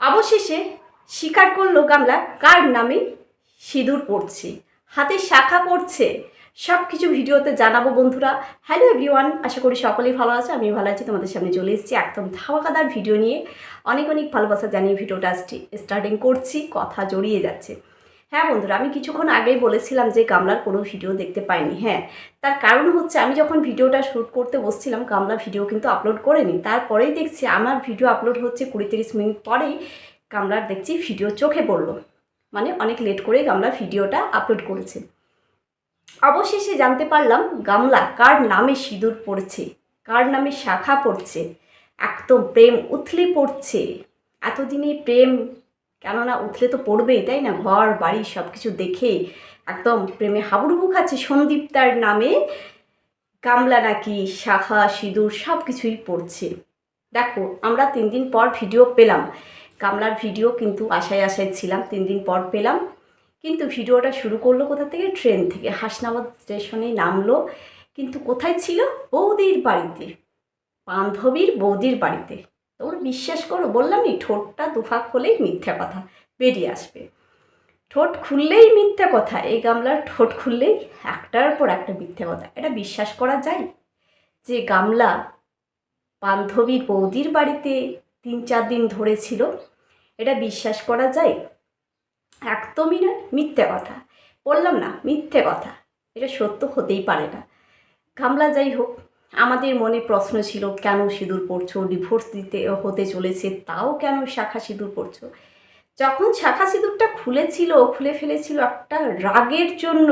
অবশেষে স্বীকার করল গামলা, কার নামে সিঁদুর পড়ছে? হাতে শাখা পড়ছে? সব কিছু ভিডিওতে জানাব বন্ধুরা। হ্যালো এভরিওয়ান আশা করি সকলেই ভালো আছে আমি ভালো আছি, তোমাদের সামনে চলে এসেছি একদম ধামাকাদার ভিডিও নিয়ে। অনেক অনেক ভালোবাসা জানিয়ে ভিডিওটা স্টার্টিং করছি, কথা জড়িয়ে যাচ্ছে। হ্যাঁ বন্ধুরা, আমি কিছুক্ষণ আগেই বলেছিলাম যে গামলার কোনো ভিডিও দেখতে পাইনি হ্যাঁ। তার কারণ হচ্ছে আমি যখন ভিডিওটা শ্যুট করতে বসছিলাম, গামলা ভিডিও কিন্তু আপলোড করেনি। তারপরেই দেখছি আমার ভিডিও আপলোড হচ্ছে কুড়ি তিরিশ মিনিট পরেই গামলার দেখছি ভিডিও চোখে পড়ল। মানে অনেক লেট করে গামলা ভিডিওটা আপলোড করেছে। অবশেষে জানতে পারলাম গামলা কার নামে সিঁদুর পড়ছে, কার নামে শাখা পড়ছে, একদম প্রেম উথলে পড়ছে। এতদিনে প্রেম কেননা উথলে তো পড়বেই, তাই না? ঘর, বাড়ি সব কিছু দেখে একদম প্রেমে হাবুডুবু খাচ্ছে সন্দীপ তার নামে। গামলা নাকি, শাখা, সিঁদুর সব কিছুই পড়ছে। দেখো, আমরা তিন দিন পর ভিডিও পেলাম। গামলার ভিডিও কিন্তু আশায় আশায় ছিলাম, তিন দিন পর পেলাম। কিন্তু ভিডিওটা শুরু করল কোথা থেকে? ট্রেন থেকে। হাসনাবাদ স্টেশনে নামলো। কিন্তু কোথায় ছিল? বৌদির বাড়িতে। বান্ধবীর বৌদির বাড়িতে। তোর বিশ্বাস করো, বললাম নি, ঠোঁটটা দুফাক হলেই মিথ্যা কথা, বেরিয়ে আসবে। ঠোঁট খুললেই মিথ্যা কথা, এই গামলার ঠোঁট খুললেই একটার পর একটা মিথ্যা কথা। এটা বিশ্বাস করা যায়? যে গামলা বান্ধবীর বৌদির বাড়িতে তিন চার দিন ধরে ছিল, এটা বিশ্বাস করা যায়? একদমই না, মিথ্যে কথা। বললাম না, মিথ্যে কথা। এটা সত্য হতেই পারে না। গামলা যাই হোক আমাদের মনে প্রশ্ন ছিল, কেন সিঁদুর পড়ছো? ডিভোর্স দিতে, হতে চলেছে, তাও কেন শাখা সিঁদুর পড়ছো? যখন শাখা সিঁদুরটা খুলেছিল, খুলে ফেলেছিল একটা রাগের জন্য,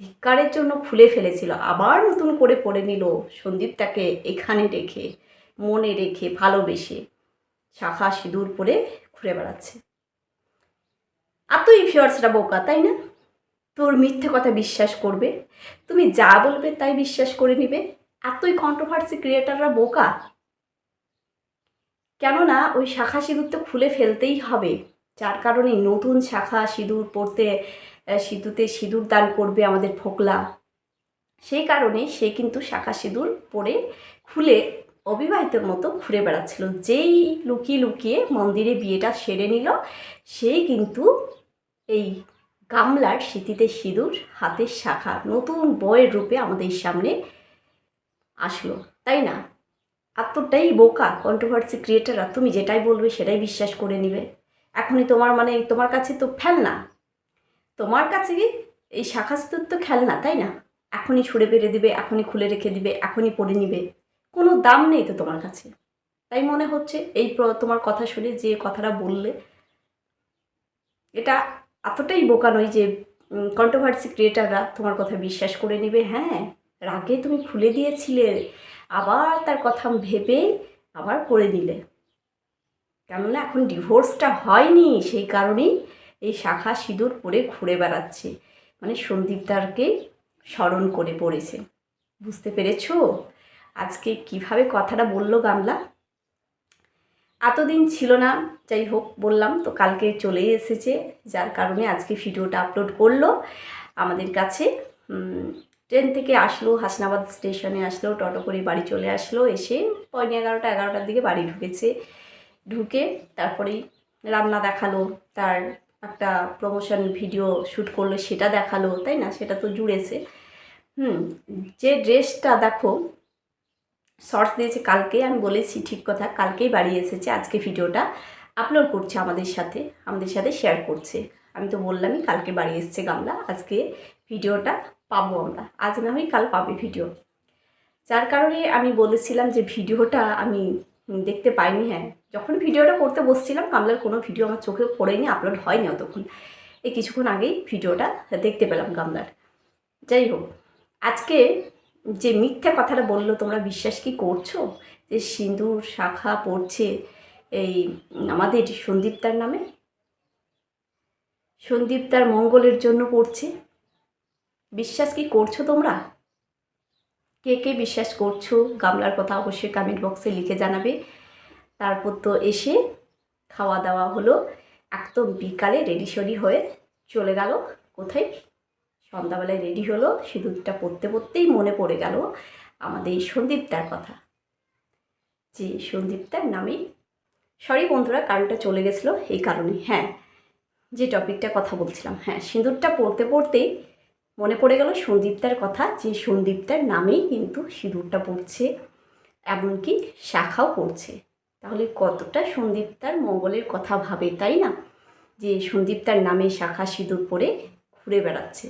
ধিক্কারের জন্য খুলে ফেলেছিল, আবার নতুন করে পড়ে নিল সন্দীপটাকে এখানে রেখে, মনে রেখে, ভালোবেসে শাখা সিঁদুর পরে ঘুরে বেড়াচ্ছে। আর তো তুই ফিওর্সটা বোকা, তাই না? তোর মিথ্যে কথা বিশ্বাস করবে। তুমি যা বলবে তাই বিশ্বাস করে নিবে। এতই কন্ট্রোভার্সি ক্রিয়েটাররা বোকা। কেননা ওই শাখা সিঁদুর তো খুলে ফেলতেই হবে। যার কারণে নতুন শাখা সিঁদুর পড়তে সিঁদুতে সিঁদুর দান করবে আমাদের ফোকলা সেই কারণে সে কিন্তু শাখা সিঁদুর পরে খুলে অবিবাহিতের মতো ঘুরে বেড়াচ্ছিল। যেই লুকিয়ে লুকিয়ে মন্দিরে বিয়েটা সেরে নিল সেই কিন্তু এই গামলার স্মৃতিতে সিঁদুর, হাতের শাখা নতুন বইয়ের রূপে আমাদের সামনে আসলো, তাই না? এতটাই বোকা কন্ট্রোভার্সি ক্রিয়েটাররা তুমি যেটাই বলবে সেটাই বিশ্বাস করে নিবে। এখনই তোমার মানে তোমার কাছে তো ফেলনা। তোমার কাছে কি এই শাখা সিঁদুর তো খেলনা, তাই না? এখনই ছুঁড়ে বেড়ে দিবে, এখনই খুলে রেখে দিবে, এখনই পরে নিবে। কোনো দাম নেই তো তোমার কাছে। তাই মনে হচ্ছে এই তোমার কথা শুনে যে কথাটা বললে, এটা এতটাই বোকা নয় যে কন্ট্রোভার্সি ক্রিয়েটাররা তোমার কথা বিশ্বাস করে নেবে। হ্যাঁ রাগে তুমি খুলে দিয়েছিলে, আবার তার কথা ভেবে আবার করে দিলে। কেননা এখন ডিভোর্সটা হয়নি, সেই কারণেই এই শাখা সিঁদুর পরে ঘুরে বেড়াচ্ছে। মানে সন্দীপদারকে স্মরণ করে পড়েছে। বুঝতে পেরেছ? আজকে কীভাবে কথাটা বলল গামলা? এতদিন ছিল না, যাই হোক বললাম, তো কালকে চলে এসেছে, যার কারণে আজকে ভিডিওটা আপলোড করল। আমাদের কাছে ট্রেন থেকে আসলো, হাসনাবাদ স্টেশনে আসলো, টোটো করে বাড়ি চলে আসলো, এসে পয়নি এগারোটা, এগারোটার দিকে বাড়ি ঢুকেছে। ঢুকে তারপরেই রান্না দেখাল, তার একটা প্রমোশন ভিডিও শ্যুট করল, সেটা দেখাল, তাই না? সেটা তো জুড়েছে। হুম, যে ড্রেসটা দেখো শর্টস দিয়েছে কালকে আমি বলেছি ঠিক কথা, কালকেই বাড়ি এসেছে, আজকে ভিডিওটা আপলোড করছে আমাদের সাথে আমাদের সাথে শেয়ার করছে। আমি তো বললামই কালকে বাড়ি এসছে গামলা, আজকে ভিডিওটা পাবো আমরা। আজ না হয় কাল পাবে ভিডিও যার কারণে আমি বলেছিলাম যে ভিডিওটা আমি দেখতে পাইনি হ্যাঁ। যখন ভিডিওটা করতে বসছিলাম, গামলার কোনো ভিডিও আমার চোখে পড়েনি আপলোড হয়নি অতক্ষণ। এই কিছুক্ষণ আগেই ভিডিওটা দেখতে পেলাম গামলার। যাই হোক, আজকে যে মিথ্যা কথাটা বলল, তোমরা বিশ্বাস কি করছ? যে সিঁদুর শাখা পড়ছে এই আমাদের সন্দীপতার নামে? সন্দীপতার মঙ্গলের জন্য পড়ছে। বিশ্বাস কি করছ তোমরা? কে কে বিশ্বাস করছ? গামলার কথা অবশ্যই কমেন্ট বক্সে লিখে জানাবে। তারপর তো এসে খাওয়া দাওয়া হলো। একদম বিকালে রেডি সডি হয়ে চলে গেল। কোথায়? সন্ধ্যাবেলায় রেডি হলো সিঁদুরটা পরতে পরতেই মনে পড়ে গেল আমাদের এই সন্দীপটার কথা। যে সন্দীপটার নামেই সরি বন্ধুরা, কারণটা চলে গেছিল এই কারণে। হ্যাঁ যে টপিকটা কথা বলছিলাম হ্যাঁ সিঁদুরটা পড়তে পড়তেই মনে পড়ে গেল সন্দীপটার কথা, যে সন্দীপটার নামেই কিন্তু সিঁদুরটা পড়ছে, এমনকি শাখাও পড়ছে। তাহলে কতটা সন্দীপটার মঙ্গলের কথা ভাবে, তাই না? যে সন্দীপটার নামে শাখা সিঁদুর পরে ঘুরে বেড়াচ্ছে।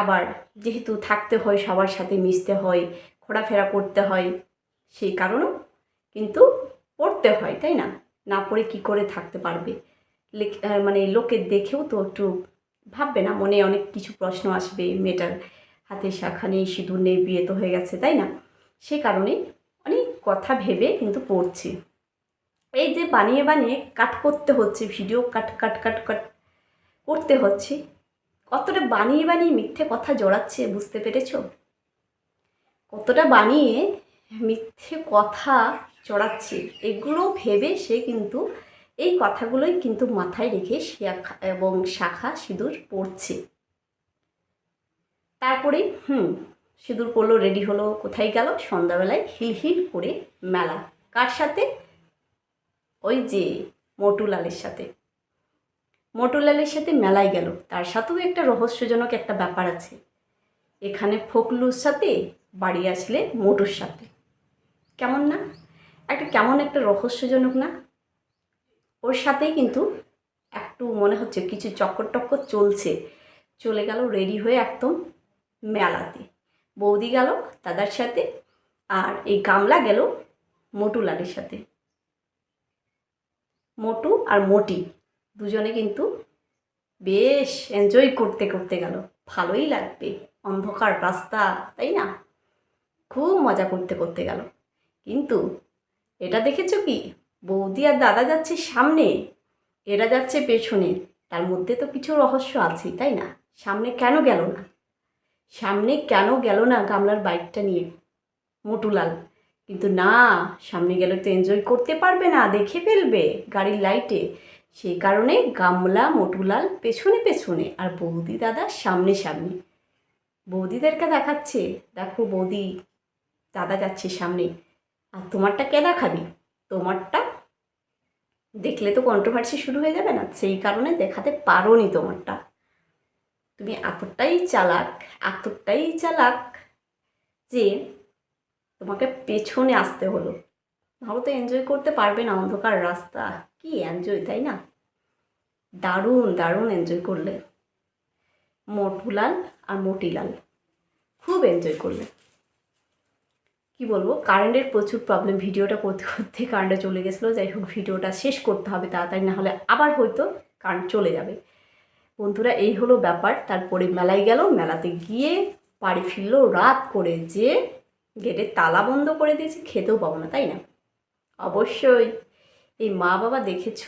আবার যেহেতু থাকতে হয়, সবার সাথে মিশতে হয়, ঘোরাফেরা করতে হয়, সেই কারণেও কিন্তু পড়তে হয়, তাই না? না পড়ে কি করে থাকতে পারবে? মানে লোকে দেখেও তো একটু ভাববে না, মনে অনেক কিছু প্রশ্ন আসবে, মেয়েটার হাতে শাখা নেই, সিঁদুর নেই, বিয়ে তো হয়ে গেছে, তাই না? সে কারণে অনেক কথা ভেবে কিন্তু পড়ছি। এই যে বানিয়ে বানিয়ে কাট করতে হচ্ছে, ভিডিও কাট কাট কাট কাট করতে হচ্ছে কতটা বানিয়ে বানিয়ে মিথ্যে কথা জড়াচ্ছে বুঝতে পেরেছ? কতটা বানিয়ে মিথ্যে কথা চড়াচ্ছে এগুলো ভেবে সে কিন্তু এই কথাগুলোই কিন্তু মাথায় রেখে শাখা এবং শাখা সিঁদুর পড়ছে। তারপরে, হুম, সিঁদুর পড়ল, রেডি হলো, কোথায় গেল? সন্ধ্যাবেলায় হিল হিল করে মেলা। কার সাথে? ওই যে মটুলালের সাথে। মটুলালের সাথে মেলায় গেল। তার সাথেও একটা রহস্যজনক একটা ব্যাপার আছে। এখানে ফকলুর সাথে বাড়ি আসলে মোটুর সাথে। কেমন না? একটা কেমন একটা রহস্যজনক না? ওর সাথেই কিন্তু একটু মনে হচ্ছে, কিছু চক্কর টক্কর চলছে। চলে গেল রেডি হয়ে একদম মেলাতে। বৌদি গেল দাদার সাথে আর এই গামলা গেল মোটুলালের সাথে। মোটু আর মোটি। দুজনে কিন্তু বেশ এনজয় করতে করতে গেল। ভালোই লাগবে। অন্ধকার রাস্তা, তাই না? খুব মজা করতে করতে গেল। কিন্তু এটা দেখেছ কি? বৌদি আর দাদা যাচ্ছে সামনে, এরা যাচ্ছে পেছনে। তার মধ্যে তো কিছু রহস্য আছে তাই না? সামনে কেন গেল না? সামনে কেন গেল না গামলার বাইকটা নিয়ে? মোটুলাল। কিন্তু না, সামনে গেলে তো এনজয় করতে পারবে না, দেখে ফেলবে গাড়ির লাইটে সেই কারণে গামলা, মোটুলাল পেছনে পেছনে আর বৌদি দাদা সামনে সামনে। বৌদিদেরকে দেখাচ্ছে। দেখো বৌদি, দাদা যাচ্ছে সামনে। আর তোমারটা কে দেখাবি? তোমারটা দেখলে তো কন্ট্রোভার্সি শুরু হয়ে যাবে না। সেই কারণে দেখাতে পারো নি তোমারটা। তুমি এতটাই চালাক এতটাই চালাক যে তোমাকে পেছনে আসতে হলো। নাহলে তো এনজয় করতে পারবে না অন্ধকার রাস্তা। কি এনজয় তাই না? দারুণ দারুণ এনজয় করলে। মটুলাল আর মটিলাল খুব এনজয় করলে। কি বলব? কারেন্টের প্রচুর প্রবলেম ভিডিওটা করতে করতে কারেন্টটা চলে গেছিল। যাই হোক, ভিডিওটা শেষ করতে হবে তাড়াতাড়ি, না হলে আবার হয়তো কারেন্ট চলে যাবে। বন্ধুরা, এই হলো ব্যাপার। তারপরে মেলায় গেল। মেলাতে গিয়ে বাড়ি ফিরলো রাত করে যে গেটে তালা বন্ধ করে দিয়েছে। খেতেও পাবো না, তাই না? অবশ্যই। এই মা বাবা দেখেছ?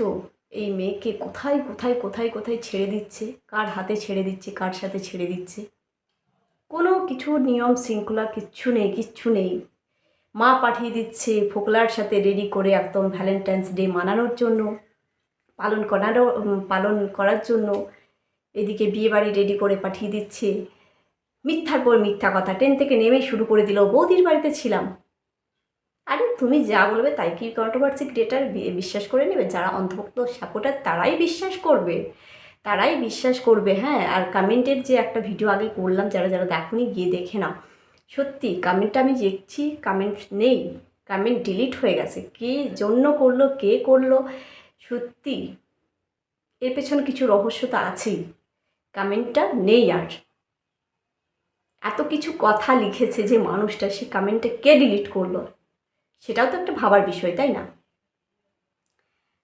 এই মেয়েকে কোথায় কোথায় কোথায় কোথায় ছেড়ে দিচ্ছে? কার হাতে ছেড়ে দিচ্ছে? কার সাথে ছেড়ে দিচ্ছে? কোনো কিছু নিয়ম শৃঙ্খলা কিচ্ছু নেই কিচ্ছু নেই। মা পাঠিয়ে দিচ্ছে ফোকলার সাথে রেডি করে একদম ভ্যালেন্টাইন্স ডে মানানোর জন্য, পালন করারও পালন করার জন্য। এদিকে বিয়ে বাড়ি রেডি করে পাঠিয়ে দিচ্ছে। মিথ্যার পর মিথ্যা কথা। ট্রেন থেকে নেমে শুরু করে দিল, বৌদির বাড়িতে ছিলাম। আরে তুমি যা বলবে তাই কি কন্ট্রোভার্সি ক্রিয়েটার বিশ্বাস করে নেবে? যারা অন্ধভক্ত সাপোর্টার তারাই বিশ্বাস করবে। তারাই বিশ্বাস করবে হ্যাঁ? আর কমেন্টের যে একটা ভিডিও আগে করলাম, যারা যারা দেখোনি, গিয়ে দেখে নাও। সত্যি কমেন্টটা আমি দেখছি কমেন্ট নেই কমেন্ট ডিলিট হয়ে গেছে। কে জন্য করল, কে করল? সত্যি, এর পেছনে কিছু রহস্য তো আছেই। কমেন্টটা নেই আর। এত কিছু কথা লিখেছে যে মানুষটা, সে কমেন্টে কে ডিলিট করল? সেটাও তো একটা ভাবার বিষয়, তাই না?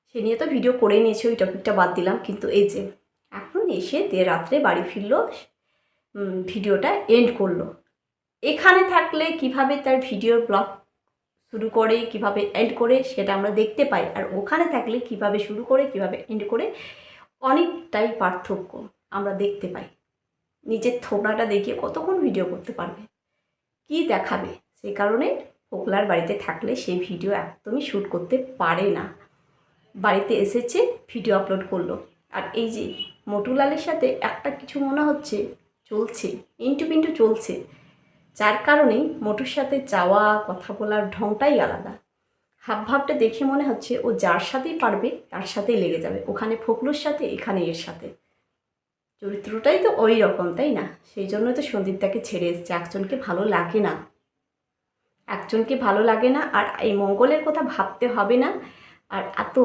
সে নিয়ে তো ভিডিও করে নিয়েছে, ওই টপিকটা বাদ দিলাম। কিন্তু এই যে, এখন এসে দিয়ে রাত্রে বাড়ি ফিরলো ভিডিওটা এন্ড করল। এখানে থাকলে কীভাবে তার ভিডিওর ব্লগ শুরু করে, কীভাবে এন্ড করে, সেটা আমরা দেখতে পাই। আর ওখানে থাকলে কীভাবে শুরু করে, কীভাবে এন্ড করে, অনেকটাই পার্থক্য আমরা দেখতে পাই। নিজের থোবড়াটা দেখিয়ে কতক্ষণ ভিডিও করতে পারবে? কি দেখাবে? সেই কারণে ফোকলার বাড়িতে থাকলে সেই ভিডিও একদমই শ্যুট করতে পারে না। বাড়িতে এসেছে ভিডিও আপলোড করল। আর এই যে মটুলালের সাথে একটা কিছু মনে হচ্ছে, চলছে, ইন্টু পিন্টু চলছে। যার কারণেই মোটুর সাথে যাওয়া, কথা বলার ঢংটাই আলাদা। হাব ভাবটা দেখে মনে হচ্ছে ও যার সাথেই পারবে, তার সাথেই লেগে যাবে। ওখানে ফকলুর সাথে, এখানে এর সাথে। চরিত্রটাই তো ওই রকম, তাই না? সেই জন্য তো সন্দীপটাকে ছেড়ে এসছে। একজনকে ভালো লাগে না। একজনকে ভালো লাগে না, আর এই মঙ্গলের কথা ভাবতে হবে না, আর এত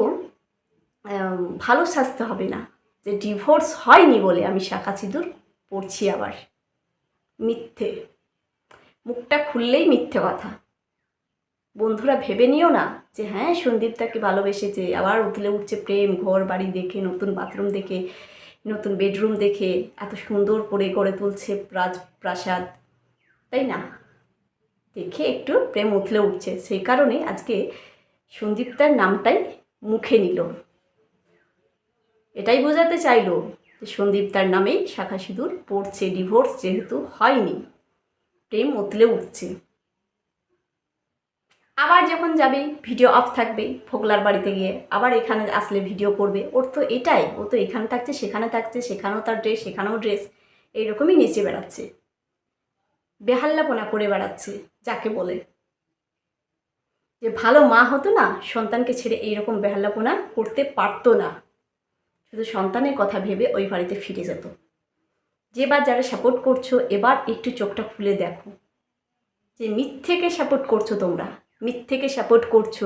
ভালো সাজতে হবে না যে ডিভোর্স হয়নি বলে আমি শাখা সিঁদুর পড়ছি আবার। মিথ্যে। মুখটা খুললেই মিথ্যে কথা। বন্ধুরা ভেবে নিও না যে হ্যাঁ সন্দীপ তাকে ভালোবেসেছে, আবার উতলে উঠছে প্রেম, ঘর বাড়ি দেখে, নতুন বাথরুম দেখে, নতুন বেডরুম দেখে, এত সুন্দর করে গড়ে তুলছে রাজ প্রাসাদ। তাই না? দেখে একটু প্রেম উতলে উঠছে। সেই কারণে আজকে সন্দীপতার নামটাই মুখে নিল। এটাই বোঝাতে চাইলো যে সন্দীপ তার নামেই শাখা সিঁদুর পড়ছে ডিভোর্স যেহেতু হয়নি, প্রেম উতলে উঠছে। আবার যখন যাবে ভিডিও অফ থাকবে ফোকলার বাড়িতে গিয়ে আবার এখানে আসলে ভিডিও করবে। ওর তো এটাই, ও তো এখানে থাকছে, সেখানে থাকছে, সেখানেও তার ড্রেস সেখানেও ড্রেস এইরকমই নেচে বেড়াচ্ছে। বেহাল্লাপনা করে বেড়াচ্ছে, যাকে বলে। যে ভালো মা হতো না, সন্তানকে ছেড়ে এইরকম বেহাল্লাপনা করতে পারতো না। শুধু সন্তানের কথা ভেবে ওই বাড়িতে ফিরে যেত। যেবার যারা সাপোর্ট করছ, এবার একটু চোখটা খুলে দেখো। যে মিথ্যেকে সাপোর্ট করছ তোমরা, মিথ্যেকে সাপোর্ট করছ।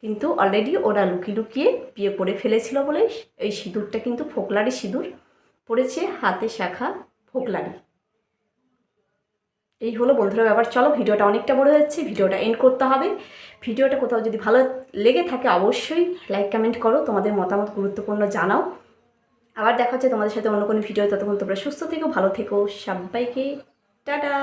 কিন্তু অলরেডি ওরা লুকিয়ে লুকিয়ে বিয়ে করে ফেলেছিল বলে, এই সিঁদুরটা কিন্তু ফোকলারি সিঁদুর পড়েছে হাতে শাখা ফোকলারি। এই হলো বন্ধুরা ব্যাপার। চলো ভিডিওটা অনেকটা বড় হচ্ছে ভিডিওটা এন্ড করতে হবে। ভিডিওটা কোথাও যদি ভালো লেগে থাকে অবশ্যই লাইক কমেন্ট করো, তোমাদের মতামত গুরুত্বপূর্ণ জানাও। আবার দেখা হচ্ছে তোমাদের সাথে অন্য কোনো ভিডিও ততক্ষণ তোমরা সুস্থ থেকো, ভালো থেকো, সবাইকে, টাটা!